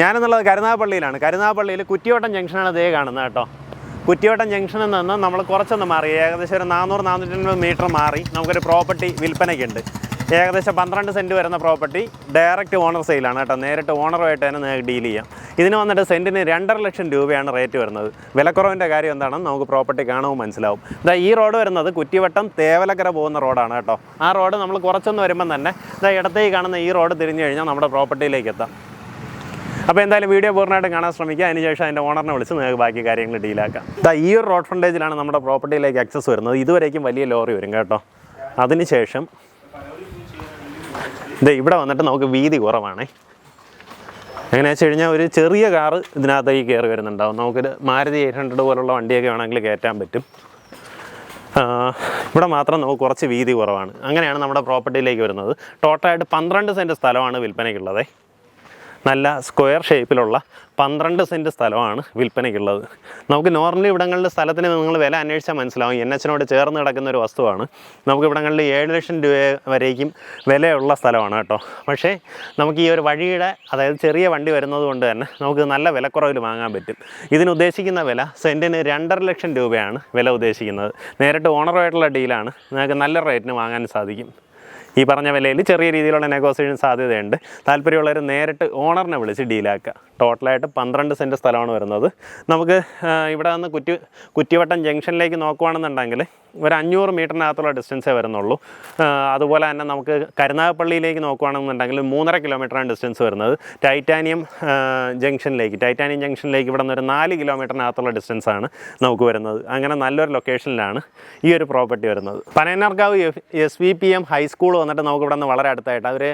ഞാനെന്നുള്ളത് കരുനാഗപ്പള്ളിയിലാണ്. കരുനാഗപ്പള്ളിയിൽ കുറ്റിയോട്ടം ജംഗ്ഷനാണ് ഇതേ കാണുന്നത് കേട്ടോ. കുറ്റിയോട്ടം ജംഗ്ഷനിൽ നിന്ന് നമ്മൾ കുറച്ചൊന്ന് മാറി. ഏകദേശം ഒരു നാനൂറ് നാനൂറ്റൻപത് മീറ്റർ മാറി നമുക്കൊരു പ്രോപ്പർട്ടി വിൽപ്പനയ്ക്കുണ്ട്. ഏകദേശം പന്ത്രണ്ട് സെന്റ് വരുന്ന പ്രോപ്പർട്ടി ഡയറക്റ്റ് ഓണർ സെയിലാണ് കേട്ടോ. നേരിട്ട് ഓണറുമായിട്ട് തന്നെ നിങ്ങൾക്ക് ഡീൽ ചെയ്യാം. ഇതിന് വന്നിട്ട് സെന്റിന് രണ്ടര ലക്ഷം രൂപയാണ് റേറ്റ് വരുന്നത്. വിലക്കുറവിന്റെ കാര്യം എന്താണെന്ന് നമുക്ക് പ്രോപ്പർട്ടി കാണുമ്പോൾ മനസ്സിലാവും. ഇതാ ഈ റോഡ് വരുന്നത് കുറ്റിവട്ടം തേവലക്കര പോകുന്ന റോഡാണ് കേട്ടോ. ആ റോഡ് നമ്മൾ കുറച്ചൊന്ന് വരുമ്പം തന്നെ ഇതാ ഇടത്തേക്ക് കാണുന്ന ഈ റോഡ് തിരിഞ്ഞു കഴിഞ്ഞാൽ നമ്മുടെ പ്രോപ്പർട്ടിയിലേക്ക് എത്താം. അപ്പോൾ എന്തായാലും വീഡിയോ പൂർണമായിട്ടും കാണാൻ ശ്രമിക്കുക. അതിനുശേഷം അതിന്റെ ഓണറിനെ വിളിച്ച് നിങ്ങൾക്ക് ബാക്കി കാര്യങ്ങൾ ഡീലാക്കാം ഇതാ ഈ ഒരു റോഡ് ഫ്രണ്ടേജിലാണ് നമ്മുടെ പ്രോപ്പർട്ടിയിലേക്ക് ആക്സസ് വരുന്നത്. ഇതുവരേക്കും വലിയ ലോറി വരും കേട്ടോ. അതിനുശേഷം ഇതേ ഇവിടെ വന്നിട്ട് നമുക്ക് വീതി കുറവാണേ. എങ്ങനെയാ വെച്ച് കഴിഞ്ഞാൽ ഒരു ചെറിയ കാറ് ഇതിനകത്തേക്ക് കയറി വരുന്നുണ്ടാവും. നമുക്കൊരു മാരുതി എയ്റ്റ് ഹൺഡ്രഡ് പോലുള്ള വണ്ടിയൊക്കെ വേണമെങ്കിൽ കയറ്റാൻ പറ്റും. ഇവിടെ മാത്രം നമുക്ക് കുറച്ച് വീതി കുറവാണ്. അങ്ങനെയാണ് നമ്മുടെ പ്രോപ്പർട്ടിയിലേക്ക് വരുന്നത്. ടോട്ടലായിട്ട് പന്ത്രണ്ട് സെന്റ് സ്ഥലമാണ് വിൽപ്പനയ്ക്കുള്ളത്. നല്ല സ്ക്വയർ ഷേപ്പിലുള്ള പന്ത്രണ്ട് സെന്റ് സ്ഥലമാണ് വിൽപ്പനയ്ക്കുള്ളത്. നമുക്ക് നോർമലി ഇവിടങ്ങളിലെ സ്ഥലത്തിന് നിങ്ങൾ വില അന്വേഷിച്ചാൽ മനസ്സിലാവും. എൻ എച്ചിനോട് ചേർന്ന് കിടക്കുന്ന ഒരു വസ്തുവാണ്. നമുക്ക് ഇവിടങ്ങളിൽ ഏഴ് ലക്ഷം രൂപ വരേക്കും വിലയുള്ള സ്ഥലമാണ് കേട്ടോ. പക്ഷേ നമുക്ക് ഈ ഒരു വഴിയുടെ അതായത് ചെറിയ വണ്ടി വരുന്നത് കൊണ്ട് തന്നെ നമുക്ക് നല്ല വിലക്കുറവിൽ വാങ്ങാൻ പറ്റും. ഇതിന് ഉദ്ദേശിക്കുന്ന വില സെന്റിന് രണ്ടര ലക്ഷം രൂപയാണ് വില ഉദ്ദേശിക്കുന്നത്. നേരിട്ട് ഓണറുമായിട്ടുള്ള ഡീലാണ് നിങ്ങൾക്ക് നല്ല റേറ്റിന് വാങ്ങാൻ സാധിക്കും. ഈ പറഞ്ഞ വിലയിൽ ചെറിയ രീതിയിലുള്ള നെഗോസിയേഷൻ സാധ്യതയുണ്ട്. താല്പര്യമുള്ളവർ നേരിട്ട് ഓണറിനെ വിളിച്ച് ഡീലാക്കുക ടോട്ടലായിട്ട് പന്ത്രണ്ട് സെന്റ് സ്ഥലമാണ് വരുന്നത്. നമുക്ക് ഇവിടെ നിന്ന് കുറ്റി കുറ്റിവട്ടം ജംഗ്ഷനിലേക്ക് നോക്കുവാണെന്നുണ്ടെങ്കിൽ ഒരു അഞ്ഞൂറ് മീറ്ററിനകത്തുള്ള ഡിസ്റ്റൻസേ വരുന്നുള്ളൂ. അതുപോലെ തന്നെ നമുക്ക് കരുനാഗപ്പള്ളിയിലേക്ക് നോക്കുവാണെന്നുണ്ടെങ്കിൽ മൂന്നര കിലോമീറ്ററാണ് ഡിസ്റ്റൻസ് വരുന്നത്. ടൈറ്റാനിയം ജംഗ്ഷനിലേക്ക് ടൈറ്റാനിയം ജംഗ്ഷനിലേക്ക് ഇവിടെ നിന്ന് ഒരു നാല് കിലോമീറ്ററിനകത്തുള്ള ഡിസ്റ്റൻസാണ് നമുക്ക് വരുന്നത്. അങ്ങനെ നല്ലൊരു ലൊക്കേഷനിലാണ് ഈ ഒരു പ്രോപ്പർട്ടി വരുന്നത്. Panayanarkavu S V P M high school വന്നിട്ട് നമുക്ക് ഇവിടെ നിന്ന് വളരെ അടുത്തായിട്ട് അവർ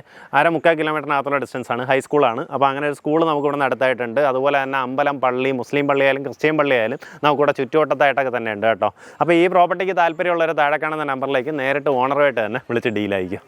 അര മുക്കാൽ കിലോമീറ്ററിനകത്തുള്ള ഡിസ്റ്റൻസാണ് ഹൈസ്കൂളാണ് അപ്പോൾ അങ്ങനെ ഒരു സ്കൂൾ നമുക്ക് ഇവിടെ നിന്ന് അടുത്തായിട്ടുണ്ട്. അതുപോലെ തന്നെ അമ്പലം പള്ളി മുസ്ലിം പള്ളിയായാലും ക്രിസ്ത്യൻ പള്ളിയായാലും നമുക്കിവിടെ ചുറ്റുവട്ടത്തായിട്ടൊക്കെ തന്നെ ഉണ്ട് കേട്ടോ. അപ്പോൾ ഈ പ്രോപ്പർട്ടിക്ക് താല്പര്യമുള്ളവർ താഴെ കാണുന്ന നമ്പറിലേക്ക് നേരിട്ട് ഓണറുമായിട്ട് തന്നെ വിളിച്ച് ഡീലായിരിക്കും